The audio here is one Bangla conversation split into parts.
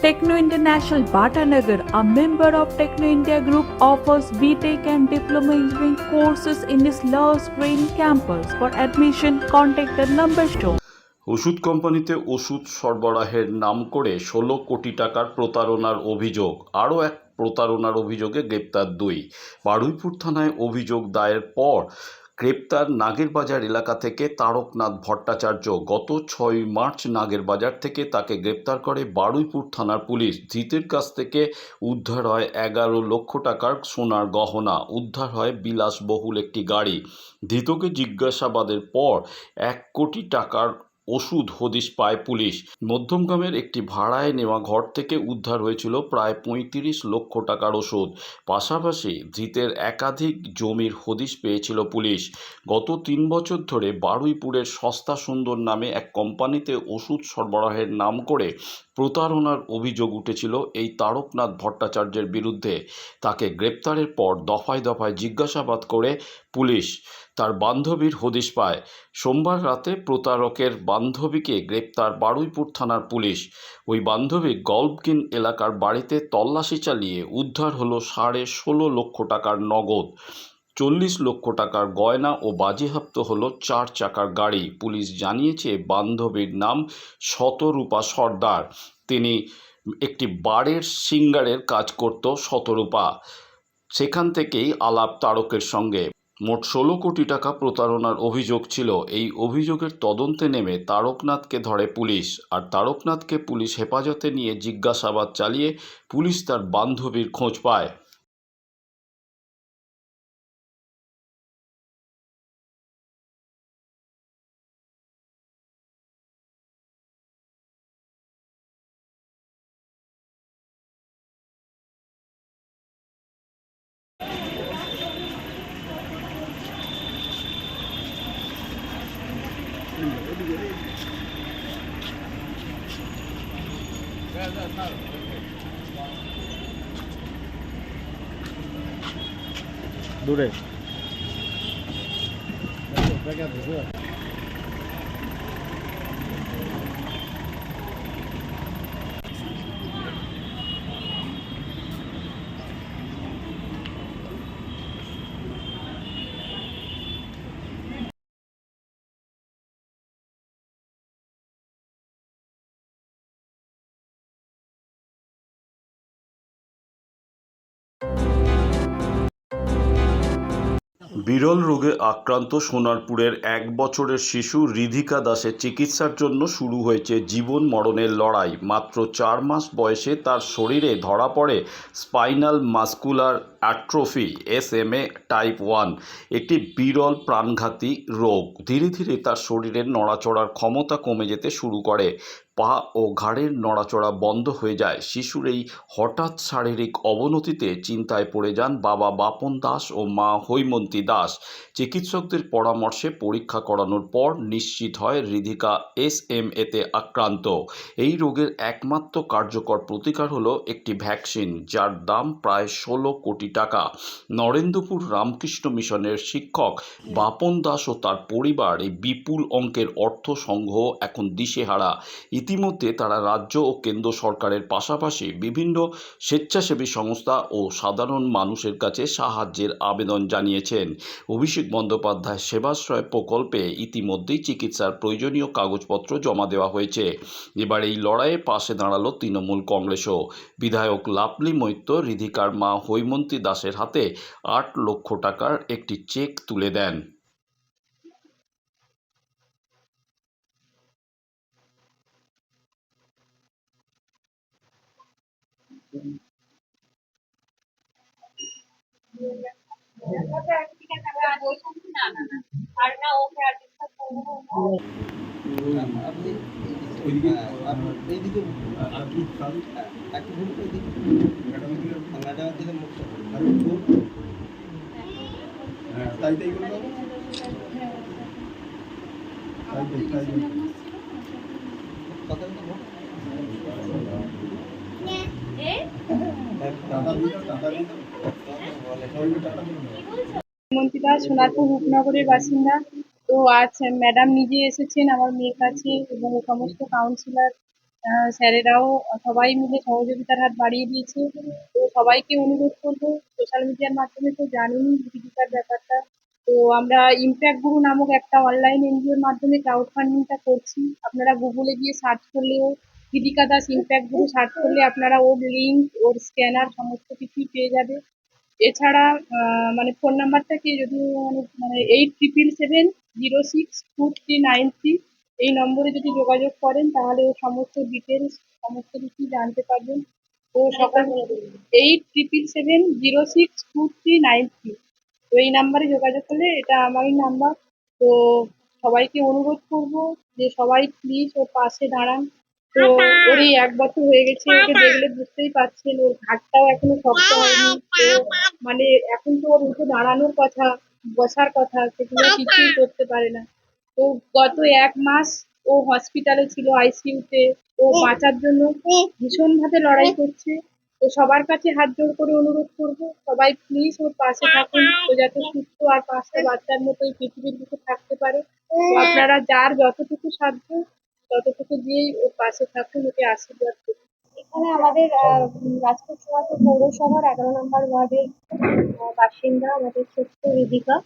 Techno International Bhatanagar, a member of Techno India Group, offers BTEC and Diploma Engineering courses in its Love Green campus. For admission, contact the number shown. ওষুধ কোম্পানিতে ওষুধ সরবরাহের নাম করে ষোলো কোটি টাকার প্রতারণার অভিযোগ আরও এক প্রতারণার অভিযোগে গ্রেপ্তার দুই বারুইপুর থানায় অভিযোগ দায়ের পর গ্রেপ্তার নাগেরবাজার এলাকা থেকে তারকনাথ ভট্টাচার্য। গত ছয় মার্চ নাগেরবাজার থেকে তাকে গ্রেপ্তার করে বারুইপুর থানার পুলিশ। ধৃতের কাছ থেকে উদ্ধার হয় এগারো লক্ষ টাকার সোনার গহনা। উদ্ধার হয় বিলাসবহুল একটি গাড়ি। ধৃতকে জিজ্ঞাসাবাদের পর এক কোটি টাকার ওষুধ হদিশ পায় পুলিশ। মধ্যমগ্রামের একটি ভাড়ায় নেওয়া ঘর থেকে উদ্ধার হয়েছিল প্রায় পঁয়ত্রিশ লক্ষ টাকার ওষুধ। পাশাপাশি ধৃতের একাধিক জমির হদিশ পেয়েছিল পুলিশ। গত তিন বছর ধরে বারুইপুরের সস্তা সুন্দর নামে এক কোম্পানিতে ওষুধ সরবরাহের নাম করে প্রতারণার অভিযোগ উঠেছিল এই তারকনাথ ভট্টাচার্যের বিরুদ্ধে। তাকে গ্রেপ্তারের পর দফায় দফায় জিজ্ঞাসাবাদ করে পুলিশ। তার বান্ধবীর হদিশ পায়। সোমবার রাতে প্রতারকের বান্ধবীকে গ্রেপ্তার বারুইপুর থানার পুলিশ। ওই বান্ধবী গল্ফকিন এলাকার বাড়িতে তল্লাশি চালিয়ে উদ্ধার হলো সাড়ে ষোলো লক্ষ টাকার নগদ। চল্লিশ লক্ষ টাকার গয়না ও বাজেয়াপ্ত হলো চার চাকার গাড়ি। পুলিশ জানিয়েছে, বান্ধবীর নাম শতরূপা সর্দার। তিনি একটি বারের সিঙ্গারের কাজ করত শতরূপা। সেখান থেকেই আলাপ তারকের সঙ্গে। মোট ষোলো কোটি টাকা প্রতারণার অভিযোগ ছিল। এই অভিযোগের তদন্তে নেমে তারকনাথকে ধরে পুলিশ আর তারকনাথকে পুলিশ হেফাজতে নিয়ে জিজ্ঞাসাবাদ চালিয়ে পুলিশ তার বান্ধবীর খোঁজ পায়। দূরে। বিরল রোগে আক্রান্ত সোনারপুরের এক বছরের শিশু রিধিকা দাসের চিকিৎসার জন্য শুরু হয়েছে জীবন মরণের লড়াই। মাত্র চার মাস বয়সে তার শরীরে ধরা পড়ে spinal muscular atrophy, S M A, type one, একটি বিরল প্রাণঘাতী রোগ। ধীরে ধীরে তার শরীরের নড়াচড়ার ক্ষমতা কমে যেতে শুরু করে। পা ও ঘাড়ের নড়াচড়া বন্ধ হয়ে যায়। শিশুর এই হঠাৎ শারীরিক অবনতিতে চিন্তায় পড়ে যান বাবা বাপন দাস ও মা হৈমন্তী দাস। চিকিৎসকদের পরামর্শে পরীক্ষা করানোর পর নিশ্চিত হয় রিধিকা এস এম এতে আক্রান্ত। এই রোগের একমাত্র কার্যকর প্রতিকার হলো একটি ভ্যাকসিন, যার দাম প্রায় ষোলো কোটি টাকা। নরেন্দ্রপুর রামকৃষ্ণ মিশনের শিক্ষক বাপন দাস ও তার পরিবার এই বিপুল অঙ্কের অর্থ সংগ্রহ এখন দিশেহারা। ইতিমধ্যে তারা রাজ্য ও কেন্দ্র সরকারের পাশাপাশি বিভিন্ন স্বেচ্ছাসেবী সংস্থা ও সাধারণ মানুষের কাছে সাহায্যের আবেদন জানিয়েছেন। অভিষেক বন্দ্যোপাধ্যায় সেবাশ্রয় প্রকল্পে ইতিমধ্যেই চিকিৎসার প্রয়োজনীয় কাগজপত্র জমা দেওয়া হয়েছে। এবার এই লড়াইয়ে পাশে দাঁড়াল তৃণমূল কংগ্রেসও। বিধায়ক লাভলি মৈত্র, রিধিকার মা, হৈমন্তী দাসের হাতে আট লক্ষ টাকার একটি চেক তুলে দেন। না না না আর না ওকে আর ডিস্টার্ব করব না আপনি এইদিকে এইদিকে একটু ভুল করে দিন ম্যাডামের দিকে মুখটা হ্যাঁ তাই তাই করে দাও তাই তাই তাই তাই। কথা বলতে টাকা দিয়ে দাও টাকা দিয়ে দাও সবাইকে টাকা দিয়ে দাও মন্ত্রী দাস সোনারপুর রূপনগরের বাসিন্দা। তো আজ ম্যাডাম নিজে এসেছেন, আমার মেয়ের কাছে এবং সমস্ত কাউন্সিলর স্যারেরাও সবাই মিলে সহযোগিতার হাত বাড়িয়ে দিয়েছে। তো সবাইকে অনুরোধ করব সোশ্যাল মিডিয়ার মাধ্যমে তো জানেনই জীবিকার ব্যাপারটা। তো আমরা ইমপ্যাক্ট গুরু নামক একটা অনলাইন এনজিওর মাধ্যমে ক্রাউড ফান্ডিংটা করছি। আপনারা গুগলে গিয়ে সার্চ করলেও দীপিকা দাস ইমপ্যাক্ট গুরু সার্চ করলে আপনারা ওর লিঙ্ক ওর স্ক্যানার সমস্ত কিছুই পেয়ে যাবে। এছাড়া মানে ফোন নাম্বারটাকে যদি মানে eight triple seven zero six two three nine three এই নম্বরে যদি যোগাযোগ করেন, তাহলে ও সমস্ত ডিটেলস সমস্ত কিছু জানতে পারবেন। ও সকাল eight triple seven zero six two three nine three তো এই নাম্বারে যোগাযোগ করলে এটা আমারই নাম্বার তো সবাইকে অনুরোধ করব যে সবাই প্লিজ ওর পাশে দাঁড়ান। তো ওর এই এক বছর হয়ে গেছে ওকে দেখলে বুঝতেই পারছেন ওর ঘাটটাও এখনও শক্ত হয়নি। তো মানে এখন তো ওর উঠে দাঁড়ানোর কথা বসার কথা সেগুলো কিছুই করতে পারে না। তো গত এক মাস ও হসপিটালে ছিল আইসিইউতে ও বাঁচার জন্য ভীষণভাবে লড়াই করছে। তো সবার কাছে হাত জোড় করে অনুরোধ করব সবাই প্লিজ ওর পাশে থাকুন ও যাতে সুস্থ আর পাঁচটা বাচ্চার মতো এই পৃথিবীর বুকে থাকতে পারে। তো আপনারা যার যতটুকু সাধ্য ততটুকু দিয়েই ওর পাশে থাকুন ওকে আশীর্বাদ করুন এখানে আমাদের রাজপুর সোনাপুর পৌরসভার এগারো নম্বর ওয়ার্ডের বাসিন্দা আমাদের ছোট্ট রিদিকা।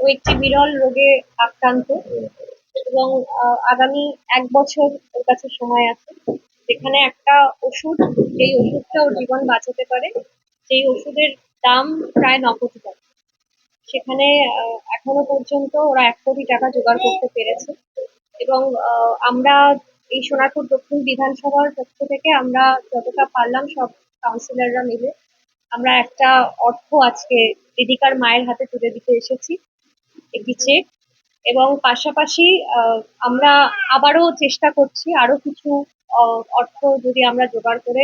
ও একটি বিরল রোগে আক্রান্ত এবং আগামী এক বছর ওর কাছে সময় আছে। যেখানে একটা ওষুধ, যেই ওষুধটা ওর জীবন বাঁচাতে পারে, সেই ওষুধের দাম প্রায় ন কোটি টাকা সেখানে এখনও পর্যন্ত ওরা এক কোটি টাকা জোগাড় করতে পেরেছে। এবং আমরা এই সোনারপুর দক্ষিণ বিধানসভার পক্ষ থেকে আমরা যতটা পারলাম সব কাউন্সিলররা মিলে আমরা একটা অর্থ আজকে দিদিকার মায়ের হাতে তুলে দিতে এসেছি, একটি চেক এবং পাশাপাশি আমরা আবারও চেষ্টা করছি আরও কিছু অর্থ যদি আমরা জোগাড় করে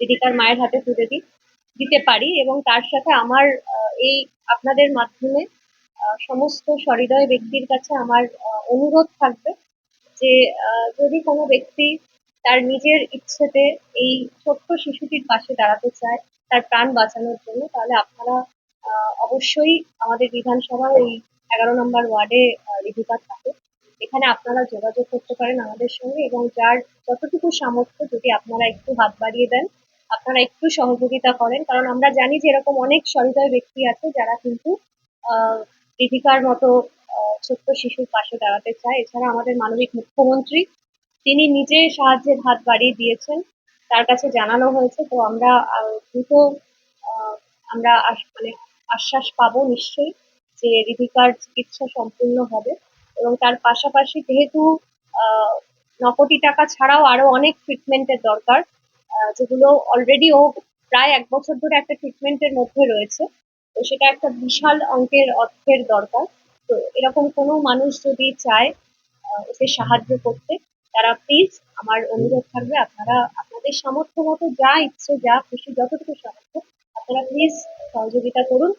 দিদিকার মায়ের হাতে তুলে দিই, দিতে পারি এবং তার সাথে আমার এই আপনাদের মাধ্যমে সমস্ত সহৃদয় ব্যক্তির কাছে আমার অনুরোধ থাকবে যে যদি কোনো ব্যক্তি তার নিজের ইচ্ছেতে এই ছোট্ট শিশুটির পাশে দাঁড়াতে চায় তার প্রাণ বাঁচানোর জন্য, তাহলে আপনারা অবশ্যই আমাদের বিধানসভার এই এগারো নম্বর ওয়ার্ডে রিভিকা থাকে। এখানে আপনারা যোগাযোগ করতে পারেন আমাদের সঙ্গে এবং যার যতটুকু সামর্থ্য যদি আপনারা একটু হাত বাড়িয়ে দেন, আপনারা একটু সহযোগিতা করেন। কারণ আমরা জানি যে এরকম অনেক সহৃদয় ব্যক্তি আছে যারা কিন্তু আহ রিধিকার মতো ছোট্ট শিশুর পাশে দাঁড়াতে চায়। এছাড়া আমাদের মানবিক মুখ্যমন্ত্রী, তিনি নিজে সাহায্যের হাত বাড়িয়ে দিয়েছেন। তার কাছে জানানো হয়েছে, তো আমরা দ্রুত আমরা মানে আশ্বাস পাবো নিশ্চয়ই যে রিধিকার চিকিৎসা সম্পূর্ণ হবে। এবং তার পাশাপাশি যেহেতু ন কোটি টাকা ছাড়াও আরও অনেক ট্রিটমেন্টের দরকার যেগুলো অলরেডি ও প্রায় এক বছর ধরে একটা ট্রিটমেন্টের মধ্যে রয়েছে, তো সেটা একটা বিশাল অঙ্কের অর্থের দরকার। তো এরকম কোনো মানুষ যদি চায় ওকে সাহায্য করতে, তারা প্লিজ আমার অনুরোধ থাকবে, আপনারা আপনাদের সামর্থ্য মতো যা ইচ্ছে, যা খুশি, যতটুকু সামর্থ্য, আপনারা প্লিজ সহযোগিতা করুন,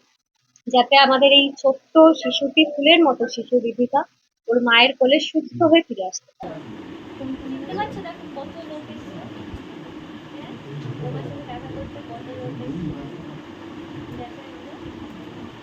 যাতে আমাদের এই ছোট্ট শিশুটি ফুলের মতো শিশু বিধিকা ওর মায়ের কোলে সুস্থ হয়ে ফিরে আসতে পারে।